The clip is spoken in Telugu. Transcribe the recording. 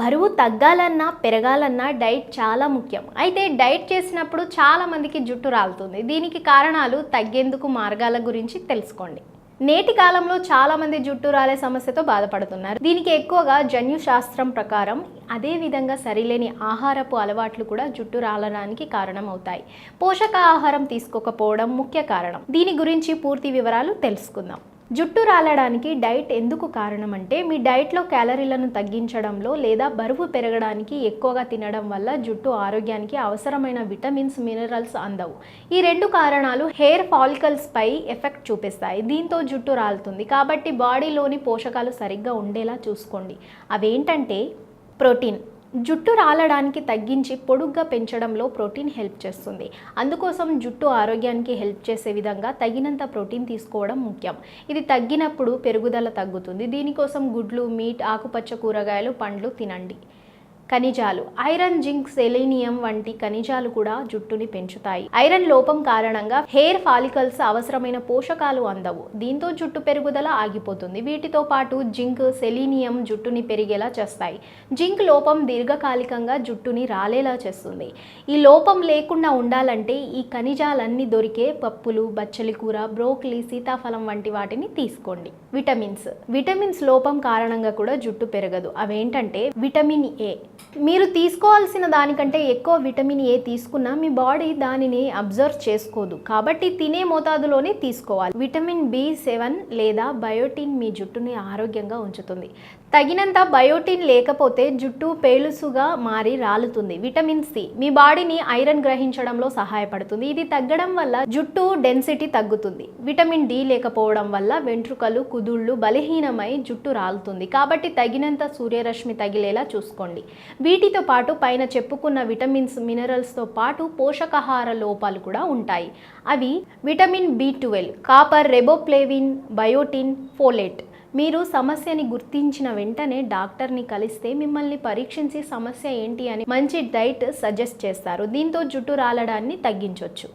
బరువు తగ్గాలన్నా పెరగాలన్నా డైట్ చాలా ముఖ్యం. అయితే డైట్ చేసినప్పుడు చాలామందికి జుట్టు రాలుతుంది. దీనికి కారణాలు తగ్గేందుకు మార్గాల గురించి తెలుసుకోండి. నేటి కాలంలో చాలామంది జుట్టు రాలే సమస్యతో బాధపడుతున్నారు. దీనికి ఎక్కువగా జన్యు శాస్త్రం ప్రకారం అదే విధంగా సరిలేని ఆహారపు అలవాట్లు కూడా జుట్టు రాలడానికి కారణమవుతాయి. పోషకాహారం తీసుకోకపోవడం ముఖ్య కారణం. దీని గురించి పూర్తి వివరాలు తెలుసుకుందాం. జుట్టు రాలడానికి డైట్ ఎందుకు కారణం అంటే మీ డైట్లో క్యాలరీలను తగ్గించడంలో లేదా బరువు పెరగడానికి ఎక్కువగా తినడం వల్ల జుట్టు ఆరోగ్యానికి అవసరమైన విటమిన్స్ మినరల్స్ అందవు. ఈ రెండు కారణాలు హెయిర్ ఫాలికల్స్ పై ఎఫెక్ట్ చూపిస్తాయి. దీంతో జుట్టు రాలుతుంది. కాబట్టి బాడీలోని పోషకాలు సరిగ్గా ఉండేలా చూసుకోండి. అవేంటంటే ప్రోటీన్. జుట్టు రాలడానికి తగ్గించి పొడుగ్గా పెంచడంలో ప్రోటీన్ హెల్ప్ చేస్తుంది. అందుకోసం జుట్టు ఆరోగ్యానికి హెల్ప్ చేసే విధంగా తగినంత ప్రోటీన్ తీసుకోవడం ముఖ్యం. ఇది తగ్గినప్పుడు పెరుగుదల తగ్గుతుంది. దీనికోసం గుడ్లు మీట్ ఆకుపచ్చ కూరగాయలు పండ్లు తినండి. ఖనిజాలు. ఐరన్ జింక్ సెలీనియం వంటి ఖనిజాలు కూడా జుట్టుని పెంచుతాయి. ఐరన్ లోపం కారణంగా హెయిర్ ఫాలికల్స్ అవసరమైన పోషకాలు అందవు. దీంతో జుట్టు పెరుగుదల ఆగిపోతుంది. వీటితో పాటు జింక్ సెలీనియం జుట్టుని పెరిగేలా చేస్తాయి. జింక్ లోపం దీర్ఘకాలికంగా జుట్టుని రాలేలా చేస్తుంది. ఈ లోపం లేకుండా ఉండాలంటే ఈ ఖనిజాలన్నీ దొరికే పప్పులు బచ్చలి కూర బ్రోక్లీ సీతాఫలం వంటి వాటిని తీసుకోండి. విటమిన్స్. విటమిన్స్ లోపం కారణంగా కూడా జుట్టు పెరగదు. అవేంటంటే విటమిన్ ఏ మీరు తీసుకోవాల్సిన దానికంటే ఎక్కువ విటమిన్ ఏ తీసుకున్నా మీ బాడీ దానిని అబ్జర్వ్ చేసుకోదు. కాబట్టి తినే మోతాదులోనే తీసుకోవాలి. విటమిన్ బి సెవెన్ లేదా బయోటిన్ మీ జుట్టుని ఆరోగ్యంగా ఉంచుతుంది. తగినంత బయోటిన్ లేకపోతే జుట్టు పేలుసుగా మారి రాలుతుంది. విటమిన్ సి మీ బాడీని ఐరన్ గ్రహించడంలో సహాయపడుతుంది. ఇది తగ్గడం వల్ల జుట్టు డెన్సిటీ తగ్గుతుంది. విటమిన్ డి లేకపోవడం వల్ల వెంట్రుకలు కుదుళ్ళు బలహీనమై జుట్టు రాలుతుంది. కాబట్టి తగినంత సూర్యరశ్మి తగిలేలా చూసుకోండి. వీటితో పాటు పైన చెప్పుకున్న విటమిన్స్ మినరల్స్తో పాటు పోషకాహార లోపాలు కూడా ఉంటాయి. అవి vitamin B twelve copper riboflavin biotin folate. మీరు సమస్యని గుర్తించిన వెంటనే డాక్టర్ని కలిస్తే మిమ్మల్ని పరీక్షించి సమస్య ఏంటి అని మంచి డైట్ సజెస్ట్ చేస్తారు. దీంతో జుట్టు రాలడాన్ని తగ్గించవచ్చు